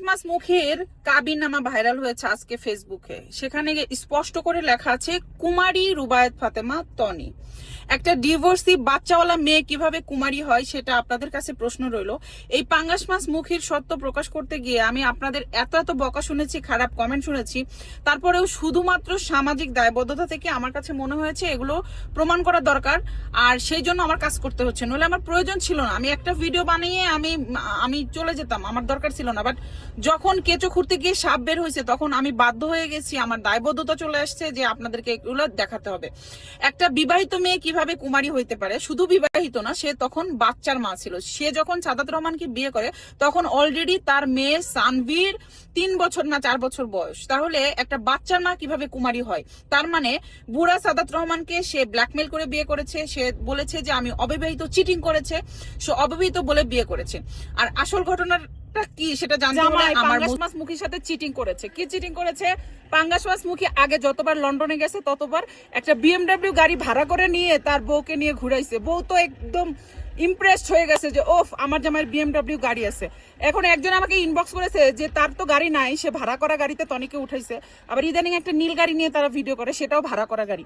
মাস মুখের কাবিন নামা ভাইরাল হয়েছে আজকে ফেসবুকে। সেখানে স্পষ্ট করে লেখা আছে, কুমারী, রুবায়েত ফাতেমা, তনি। একটা ডিভোর্সি বাচ্চাওয়ালা মেয়ে কীভাবে কুমারী হয় সেটা আপনাদের কাছে প্রশ্ন রইল। এই পাঙ্গাস মাস মুখের সত্য প্রকাশ করতে গিয়ে আমি আপনাদের এত এত বকা শুনেছি, খারাপ কমেন্ট শুনেছি, তারপরেও শুধুমাত্র সামাজিক দায়বদ্ধতা থেকে আমার কাছে মনে হয়েছে এগুলো প্রমাণ করা দরকার, আর সেই জন্য আমার কাজ করতে হচ্ছে। নইলে আমার প্রয়োজন ছিল না। আমি একটা ভিডিও বানিয়ে আমি আমি চলে যেতাম, আমার দরকার ছিল না। বাট যখন কেঁচো খুঁড়তে গিয়ে সাপ বের হয়েছে, তখন আমি বাধ্য হয়ে গেছি, আমার দায়বদ্ধতা চলে আসছে যে আপনাদেরকে এগুলো দেখাতে হবে। একটা বিবাহিত মেয়ে কীভাবে কুমারী হইতে পারে? শুধু বিবাহিত না, সে তখন বাচ্চার মা ছিল। সে যখন সাদাত রহমানকে বিয়ে করে, তখন অলরেডি তার মেয়ে সানভীর তিন বছর না চার বছর বয়স। তাহলে একটা বাচ্চার মা কীভাবে কুমারী হয়? তার মানে বুড়া সাদাত রহমানকে সে ব্ল্যাকমেল করে বিয়ে করেছে, সে বলেছে যে আমি অবিবাহিত চিটিং করেছে, সে অবিবাহিত বলে বিয়ে করেছে। আর আসল কি সেটা জানতে হলে আমার মাছ মুখির সাথে চিটিং করেছে। কি চিটিং করেছে? পাঙ্গাস মুখী আগে যতবার লন্ডনে গেছে, ততবার একটা বিএমডাব্লিউ গাড়ি ভাড়া করে নিয়ে তার বউকে নিয়ে ঘুরাইছে। বউ তো একদম ইমপ্রেসড হয়ে গেছে যে, ওফ, আমার জামাইয়ের বিএমডাব্লিউ গাড়ি আছে। এখন একজন আমাকে ইনবক্স করেছে যে, তার তো গাড়ি নাই, সে ভাড়া করা গাড়িতে তনিকে উঠাইছে। আবার ইদানিং একটা নীল গাড়ি নিয়ে তারা ভিডিও করে, সেটাও ভাড়া করা গাড়ি।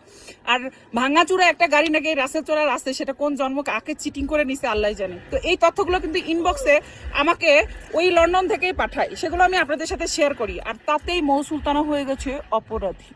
আর ভাঙাচুরা একটা গাড়ি নাকি রাসেল চড়ার আছে, সেটা কোন জন্ম, কাকে চিটিং করে নিছে আল্লাহ জানে। তো এই তথ্যগুলো কিন্তু ইনবক্সে আমাকে ওই লন্ডন থেকেই পাঠায়। সেগুলো আমি আপনাদের সাথে শেয়ার করি। আর তাতেই মৌ সুলতানা হয়ে গেছে। অপরাধী।